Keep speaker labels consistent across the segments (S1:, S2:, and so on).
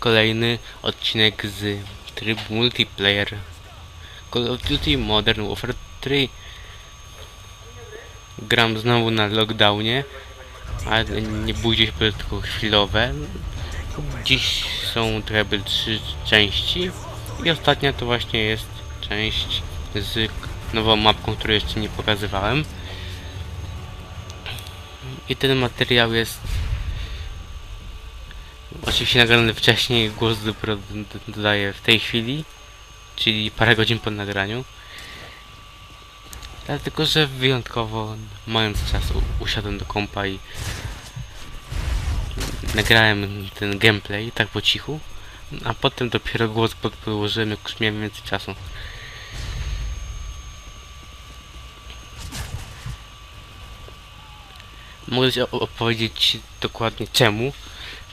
S1: kolejny odcinek z trybu multiplayer. Call of Duty Modern Warfare 3 Gram znowu na lockdownie ale nie bójcie się, tylko chwilowe. Dziś są jakby trzy części i ostatnia to właśnie jest część z nową mapką, której jeszcze nie pokazywałem. I ten materiał jest oczywiście nagrany wcześniej, głos dopiero dodaję w tej chwili, czyli parę godzin po nagraniu. Dlatego, że wyjątkowo mając czas usiadłem do kompa i nagrałem ten gameplay tak po cichu, a potem dopiero głos pod- podłożyłem, jak już miałem więcej czasu. Mogę ci opowiedzieć dokładnie czemu.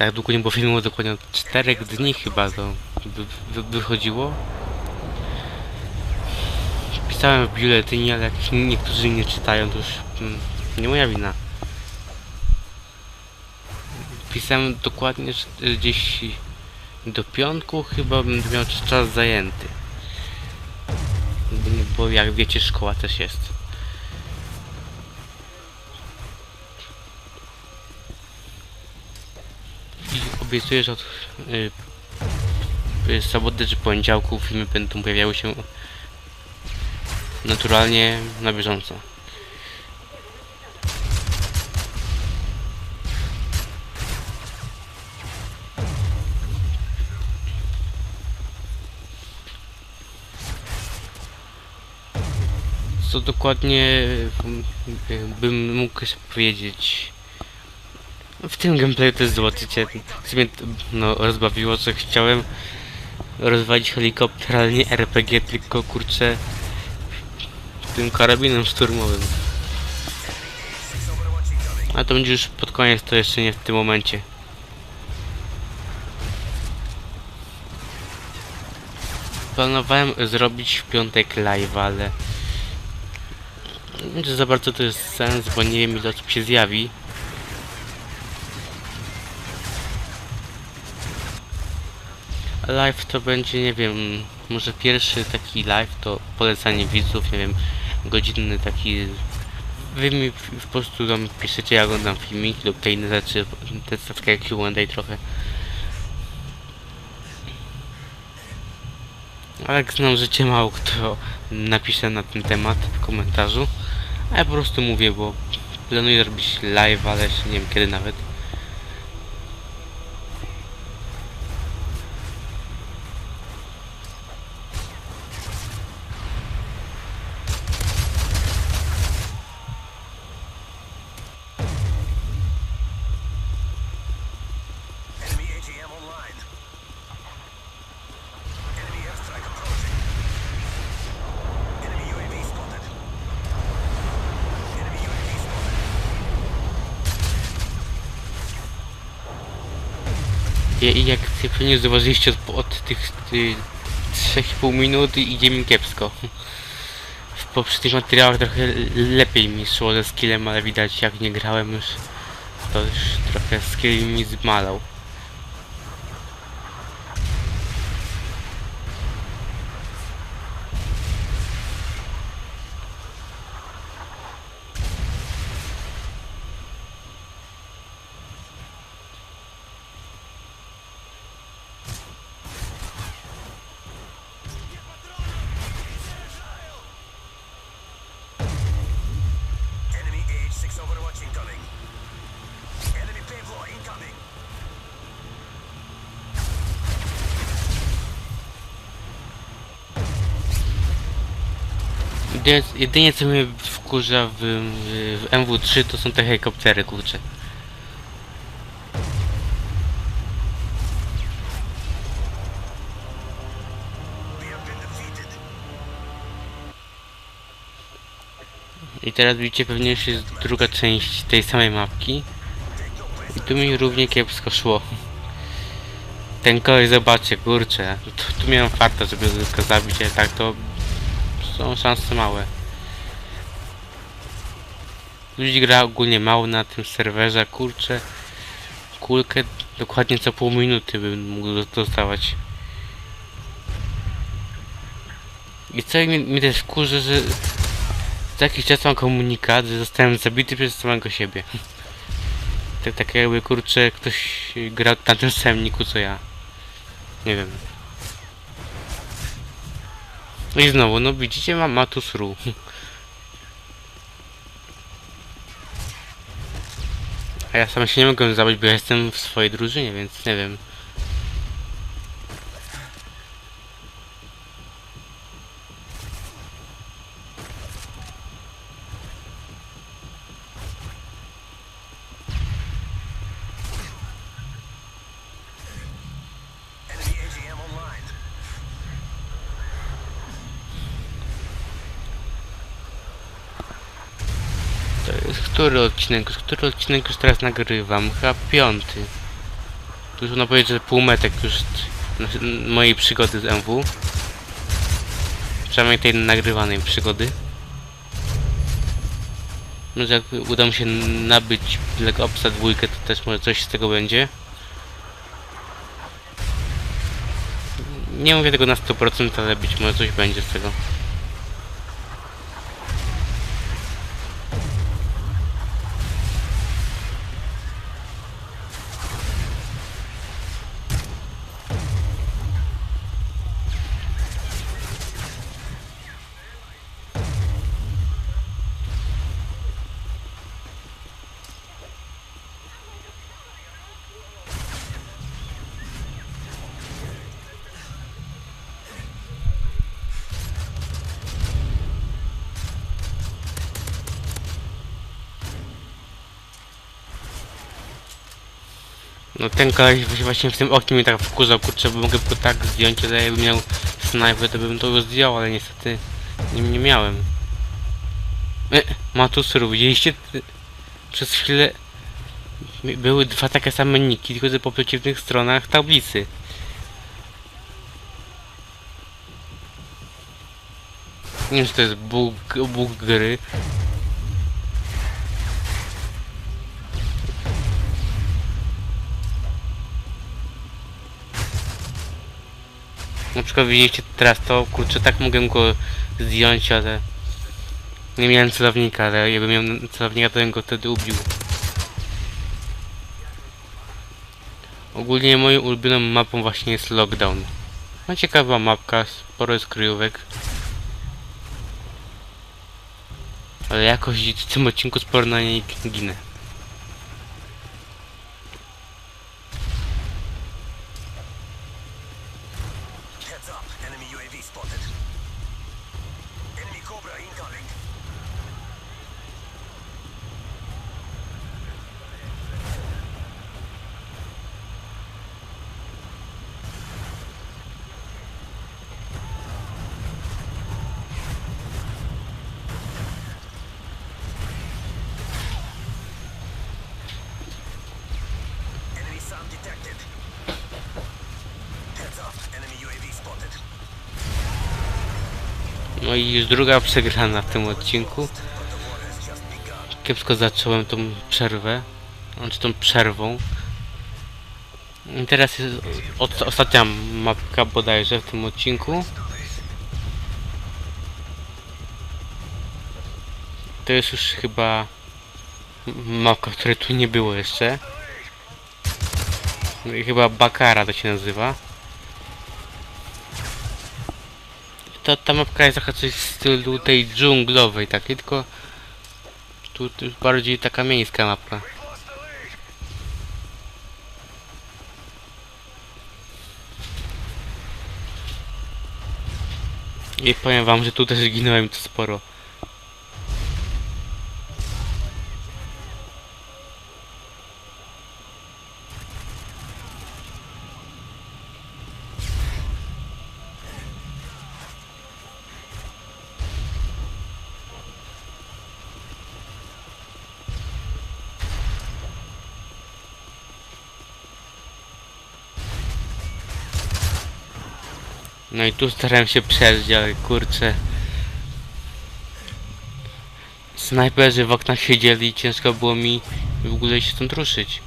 S1: Tak długo nie było filmu, dokładnie od 4 dni chyba to wy, wy, wychodziło. Pisałem w biuletynie, ale jak niektórzy nie czytają, to już mm, nie moja wina. Pisałem dokładnie że gdzieś do piątku chyba będę miał czas zajęty. Bo jak wiecie, szkoła też jest. Że od y, y, soboty czy poniedziałku filmy będą pojawiały się naturalnie na bieżąco. Co dokładnie y, bym mógł powiedzieć? W tym gameplayu też zobaczycie, co mnie no, rozbawiło, co chciałem rozwalić helikopter, ale nie RPG, tylko kurczę tym karabinem szturmowym. A to będzie już pod koniec, to jeszcze nie w tym momencie. Planowałem zrobić w piątek live, ale nie wiem, czy za bardzo to jest sens, bo nie wiem ile osób się zjawi. Live to będzie, nie wiem, może pierwszy taki live to polecanie widzów, nie wiem, godzinny taki... Wy mi po prostu tam piszecie, ja oglądam filmiki lub te inne rzeczy, jest takie Q&A trochę. Ale jak znam życie, mało kto napisze na ten temat w komentarzu. A ja po prostu mówię, bo planuję zrobić live, ale jeszcze nie wiem kiedy nawet. Jak pewnie zauważyliście od, od tych y, 3,5 minuty idzie mi kiepsko. W poprzednich materiałach trochę lepiej mi szło ze skillem, ale widać jak nie grałem już, to już trochę skill mi zmalał. Jedynie, co mnie wkurza w, w, w MW3 to są te helikoptery,
S2: defeated.
S1: I teraz widzicie pewnie już jest druga część tej samej mapki. I tu mi równie kiepsko szło. Ten koleś zobaczcie, kurczę. Tu, tu miałem farta, żeby go zabić, ale tak to są szanse małe. Ludzi gra ogólnie mało na tym serwerze, kurczę. Kulkę dokładnie co pół minuty bym mógł dostawać. I co mi, mi też kurzy, że za jakiś czas mam komunikat, że zostałem zabity przez samego siebie. Tak, tak jakby kurczę, ktoś grał na tym semniku co ja. Nie wiem. I znowu, no widzicie, mam Matus Ru. A ja sam się nie mogę zabrać, bo ja jestem w swojej drużynie, więc nie wiem. który odcinek, który odcinek już teraz nagrywam? Chyba piąty. Tu już można powiedzieć, że półmetek już mojej przygody z MW. Przynajmniej tej nagrywanej przygody. Może jak uda mi się nabyć Black Opsa 2, to też może coś z tego będzie. Nie mówię tego na 100%, ale być może coś będzie z tego. No ten koleś właśnie w tym oknie mnie tak wkurzał, kurczę, bo mogę go tak zdjąć, ale jakbym miał snajpę, to bym to już zdjął, ale niestety nie, nie miałem. E, Matusru, widzieliście? Przez chwilę były dwa takie same niki, tylko że po przeciwnych stronach tablicy. Nie wiem, czy to jest bóg, bóg gry, Na przykład widzieliście teraz to, kurczę, tak mogłem go zdjąć, ale... Nie miałem celownika, ale jakbym miał celownika, to bym go wtedy ubił. Ogólnie moją ulubioną mapą właśnie jest Lockdown. No ciekawa mapka, sporo jest kryjówek. Ale jakoś w tym odcinku sporo na niej ginę. No i już druga przegrana w tym odcinku. Kiepsko zacząłem tą przerwę, czy tą przerwą. I teraz jest od, ostatnia mapka bodajże w tym odcinku. To jest już chyba mapka, której tu nie było jeszcze. No I chyba Bakara to się nazywa. to ta mapka jest trochę coś w stylu tej dżunglowej takiej, tylko tu, tu bardziej taka miejska mapka. I powiem wam, że tu też ginąłem to sporo. No i tu starałem się przeżyć, ale kurczę. Snajperzy w oknach siedzieli i ciężko było mi w ogóle się stąd ruszyć.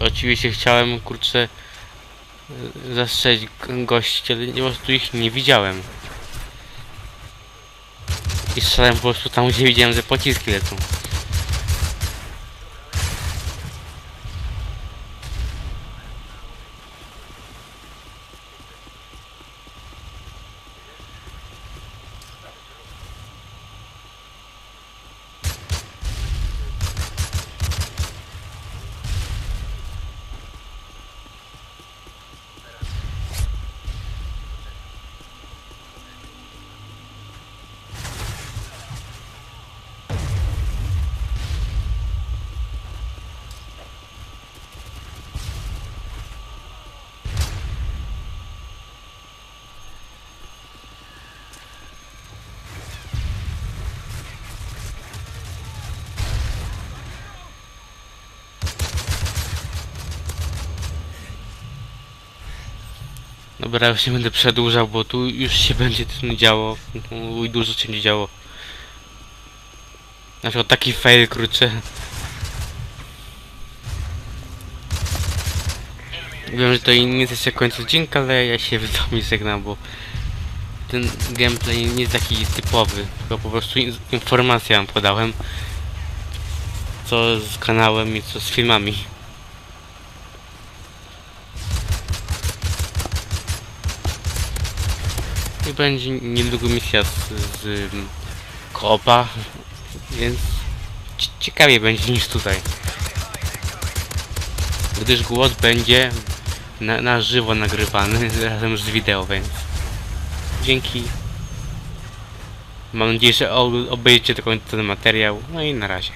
S1: Oczywiście chciałem, kurczę, zastrzelić gości, ale po prostu ich nie widziałem. I strzelałem po prostu tam, gdzie widziałem, że pociski lecą. Dobra, już nie będę przedłużał, bo tu już się będzie tym działo. Uj, dużo się nie działo. Na przykład taki fail, kurczę. Wiem, że to nie jest jeszcze koniec odcinka, ale ja się wami żegnam, bo ten gameplay nie jest taki typowy, tylko po prostu in- informację wam podałem. Co z kanałem i co z filmami. Będzie niedługo misja z, z koopa, więc ci- ciekawie będzie niż tutaj. Gdyż głos będzie na, na żywo nagrywany razem z wideo, więc dzięki. Mam nadzieję, że ob- obejrzycie do końca ten materiał. No i na razie.